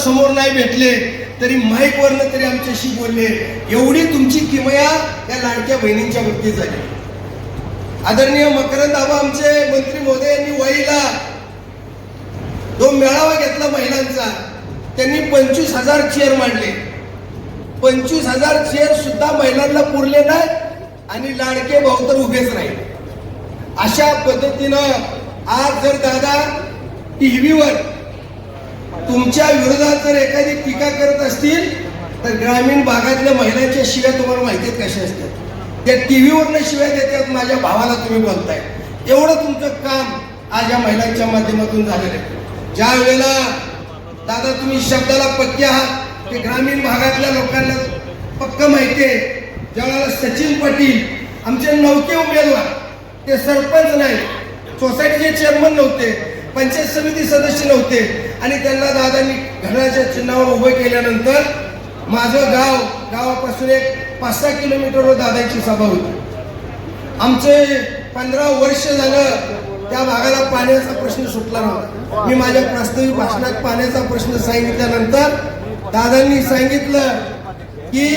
समोर नाही भेटले तरी माईक वरनं तरी आमच्याशी बोलले. एवढी तुमची किमया या लाडक्या बहिणींच्या वरती झाली. आदरणीय मकरंद आबा आमचे मंत्री महोदय यांनी वाईला तो मेळावा घेतला महिलांचा. त्यांनी पंचवीस हजार चेअर मांडले. पंचवीस हजार चेअर सुद्धा महिलांना पुरले नाही आणि लाडके भाऊ तर उभेच राहिले अशा पद्धतीनं आज जर दादा टीव्हीवर तुमच्या विरोधात जर एखादी टीका करत असतील तर ग्रामीण भागातल्या महिलांच्या शिव्या तुम्हाला माहिती आहेत कशा असतात. त्या टीव्हीवरनं शिव्या देतात माझ्या भावाला तुम्ही बोलताय. एवढं तुमचं काम आज या महिलांच्या माध्यमातून झालेलं आहे. ज्या वेळेला दादा तुम्ही शब्दाला पक्के आहात ते ग्रामीण भागातल्या लोकांना पक्क माहिती आहे. ज्यावेळेला सचिन पाटील आमचे नौके उमेदवार ते सरपंच नाही सोसायटीचे चेअरमन नव्हते पंचायत समिती सदस्य नव्हते. आणि त्यांना दादांनी घराच्या चिन्हावर उभं केल्यानंतर माझं गाव गावापासून एक पाच सहा किलोमीटरवर दादांची सभा होती. आमचे पंधरा वर्ष झालं त्या भागाला पाण्याचा प्रश्न सुटला नव्हता. मी माझ्या प्रास्ताविक भाषणात पाण्याचा प्रश्न सांगितल्यानंतर दादांनी सांगितलं की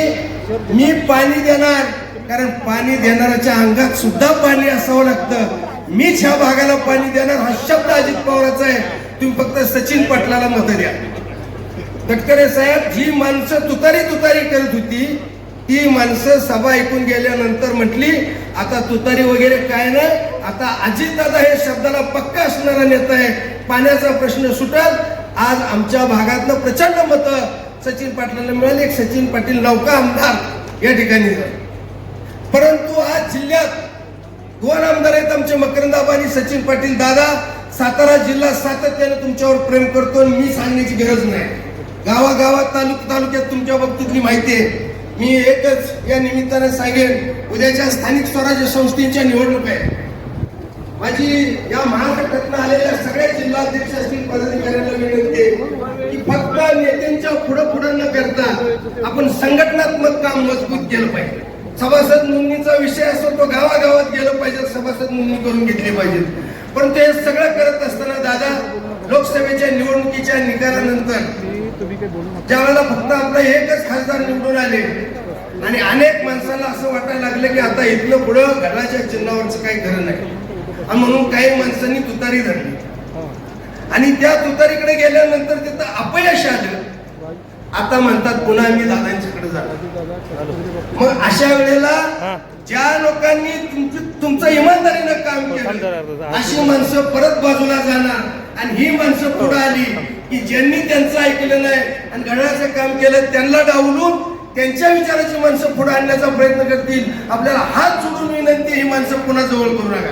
मी पाणी देणार कारण पाणी देणाऱ्याच्या अंगात सुद्धा पाणी असावं लागतं. मीच ह्या भागाला पाणी देणार हा शब्द अजित पवाराचा आहे. तुम्ही फक्त सचिन पाटलाला मत द्या. तटकरे साहेब जी माणसं तुतारी तुतारी करत होती ती माणसं सभा ऐकून गेल्यानंतर म्हटली आता तुतारी वगैरे काय नाही आता अजितदादा हे शब्दाला पक्का असणारा नेता आहे. पाण्याचा प्रश्न सुटत आज आमच्या भागातलं प्रचंड मत सचिन पाटलांना मिळाले. एक सचिन पाटील नौका आमदार या ठिकाणी परंतु आज जिल्ह्यात दोन आमदार आहेत आमचे मकरंदाबा आणि सचिन पाटील दादा. सातारा जिल्हा सातत्याने तुमच्यावर प्रेम करतो आणि मी सांगण्याची गरज नाही. गावागावात तालुक तालुक्यात तुमच्या बाबतीतली माहिती आहे. मी एकच या निमित्ताने सांगेन उद्याच्या स्थानिक स्वराज्य संस्थेच्या निवडणूक आहे. माझी या महाराष्ट्रातनं आलेल्या सगळ्या जिल्हाध्यक्ष असतील पदाधिकाऱ्यांना विनंती आहे की फक्त नेत्यांच्या पुढं पुढं न करता आपण संघटनात्मक काम मजबूत केलं पाहिजे. सभासद नोंदणीचा विषय असो तो गावागावात गेलं पाहिजे सभासद नोंदणी करून घेतली पाहिजे पण ते सगळं करत असताना दादा लोकसभेच्या निवडणुकीच्या निकालानंतर ज्या वेळेला फक्त आपला एकच खासदार निवडून आले आणि अनेक माणसांना असं वाटायला लागलं की आता इथलं पुढं घराच्या चिन्हावरचं काही खरं नाही. म्हणून काही माणसांनी तुतारी धरली. आणि त्या तुतारीकडे गेल्यानंतर तिथं अपयश आलं. आता म्हणतात पुन्हा आम्ही दादांच्याकडे जाणार मग अशा वेळेला ज्या लोकांनी तुमचं इमानदारीनं काम केलं अशी माणसं परत बाजूला जाणार आणि ही माणसं पुढे आली की ज्यांनी त्यांचं ऐकलं नाही आणि घड्याचं काम केलं त्यांना डावलून त्यांच्या विचाराची माणसं पुढे आणण्याचा प्रयत्न करतील. आपल्याला हात जोडून विनंती ही माणसं पुन्हा जवळ करू नका.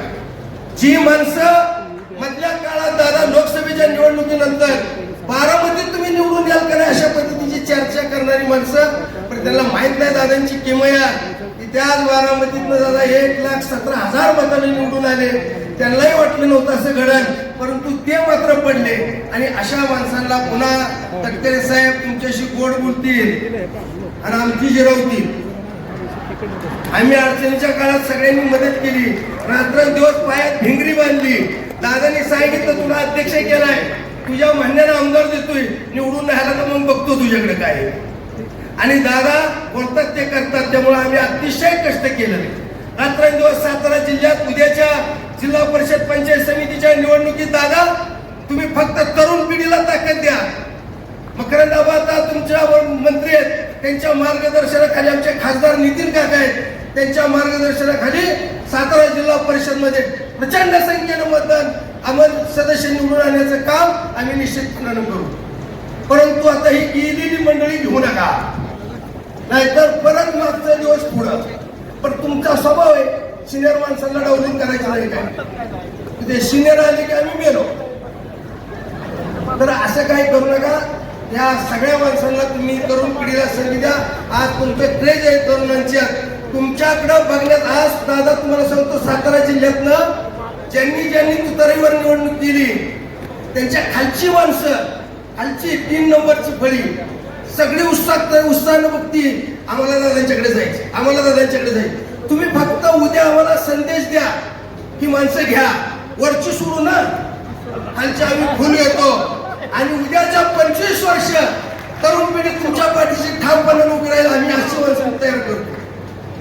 जी माणसं मधल्या काळात दादा लोकसभेच्या निवडणुकीनंतर बारामतीत तुम्ही निवडून याल का नाही अशा पद्धतीची चर्चा करणारी माणसं पण त्यांना माहीत नाही दादांची किमया की त्याच बारामतीतनं दादा एक लाख सतरा हजार मतांनी निवडून आले. त्यांनाही वाटलं नव्हतं असं घडण परंतु ते मात्र पडले. आणि अशा माणसांना पुन्हा तटकरे साहेब तुमच्याशी गोड बोलतील आणि आमची जिरवतील. आम्ही अडचणीच्या काळात सगळ्यांनी मदत केली. रात्रंदिवस पायात भिंगरी बांधली. दादानी सांगितलं तुला अध्यक्ष केलाय. तुझ्या म्हणण्यानं आमदार देतोय. निवडून राहिला तर मग बघतो तुझ्याकडे काय आणि दादा बोलतात ते करतात त्यामुळे आम्ही अतिशय कष्ट केलेले. रात्रंदिवस सातारा जिल्ह्यात उद्याच्या जिल्हा परिषद पंचायत समितीच्या निवडणुकीत दादा तुम्ही फक्त तरुण पिढीला ताकद द्या. मकरंद आता मंत्री आहेत त्यांच्या मार्गदर्शनाखाली आमचे खासदार नितीन काका आहेत त्यांच्या मार्गदर्शनाखाली सातारा जिल्हा परिषदमध्ये प्रचंड संख्येनं मतदान अमल सदस्य निवडून आणण्याचं काम आम्ही निश्चितपणानं करू. परंतु आता ही गेलेली मंडळी घेऊ नका. नाहीतर परत मागचा दिवस पुढं. पण तुमचा स्वभाव आहे सिनियर माणसांना डावलून करायचं नाही काय? ते सिनियर आले की आम्ही मेलो. तर असं काही करू नका. या सगळ्या माणसांना तुम्ही तरुण पिढीला संधी द्या. आज तुमचे क्रेज आहे तरुणांच्या तुमच्याकडं बघण्यात आज दादा तुम्हाला सांगतो सातारा जिल्ह्यातनं ज्यांनी ज्यांनी तुतारीवर निवडणूक केली त्यांच्या खालची माणसं खालची तीन नंबरची फळी सगळी उत्साह उत्साहानं बघती. आम्हाला दादांच्याकडे जायचे. आम्हाला दादांच्याकडे जायचे. तुम्ही फक्त उद्या आम्हाला संदेश द्या ही माणसं घ्या. वरची सोडू ना. खालच्या आम्ही फुल येतो आणि उद्याच्या पंचवीस वर्ष तरुण पिढी तुमच्या पाठीशी ठामपणे उभी राहील आम्ही अशी माणसं तयार करतो.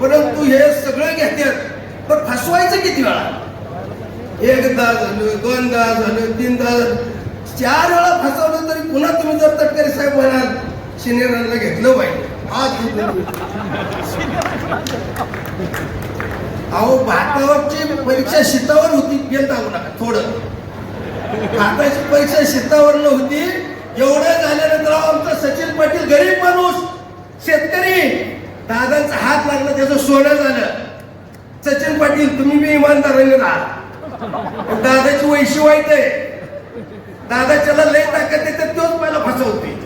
परंतु हे सगळं घेतात पण फसवायचं किती वेळा? एकदा झालं दोनदा झालं तीनदा झालं. चार वेळा फसवलं तरी पुन्हा तुम्ही जर तटकरी साहेब म्हणाल सिनियरांना घेतलं पाहिजे आज अहो भातावरची परीक्षा शितावर होती. बेल दाबू नका थोडं. भाताची परीक्षा शितावर होती. एवढं झाल्यानंतर आमचा सचिन पाटील गरीब माणूस शेतकरी. दादांचा हात लागला त्याचं सोनं झालं. सचिन पाटील तुम्ही मी इमानदाराने राहा दादाची वैशी वाईट आहे दादाच्याला लय ताकद देते तोच मला फसवते.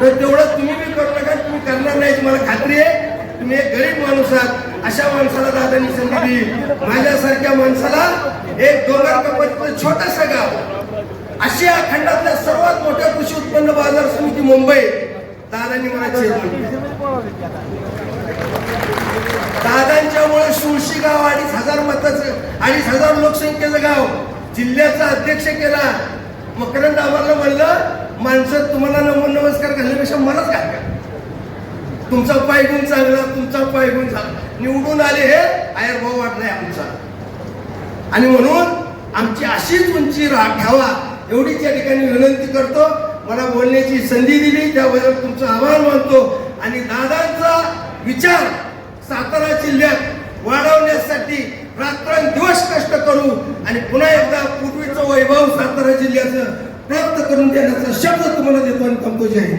तर तेवढं तुम्ही बी करू नका तुम्ही करणार नाही मला खात्री आहे. तुम्ही एक गरीब माणूस आहात. अशा माणसाला दादांनी संधी दिली. माझ्यासारख्या माणसाला एक डोंगर कपातीचं छोटस गाव आशिया खंडातल्या सर्वात मोठ्या कृषी उत्पन्न बाजार समिती मुंबई दादांनी मला दादांच्यामुळे सुळशी गाव अडीच हजार मताचं अडीच हजार लोकसंख्येचं गाव जिल्ह्याचा अध्यक्ष केला. मकरंद आम्हाला म्हणलं माणसं तुम्हाला नमन नमस्कार घालण्यापेक्षा मलाच घालका तुमचा पायगुण चांगला तुमचा पायगुण चांगला निवडून आले हे आयर भाऊ वाटलाय आमचा. आणि म्हणून आमची अशीच उंची राह ठेवा एवढीच या ठिकाणी विनंती करतो. मला बोलण्याची संधी दिली त्याबद्दल तुमचं आभार मानतो. आणि दादांचा विचार सातारा जिल्ह्यात वाढवण्यासाठी रात्रंदिवस कष्ट करू आणि पुन्हा एकदा पूर्वीचं वैभव सातारा जिल्ह्याचं प्राप्त करून देण्याचा शब्द तुम्हाला देतो आणि थांबतो. जय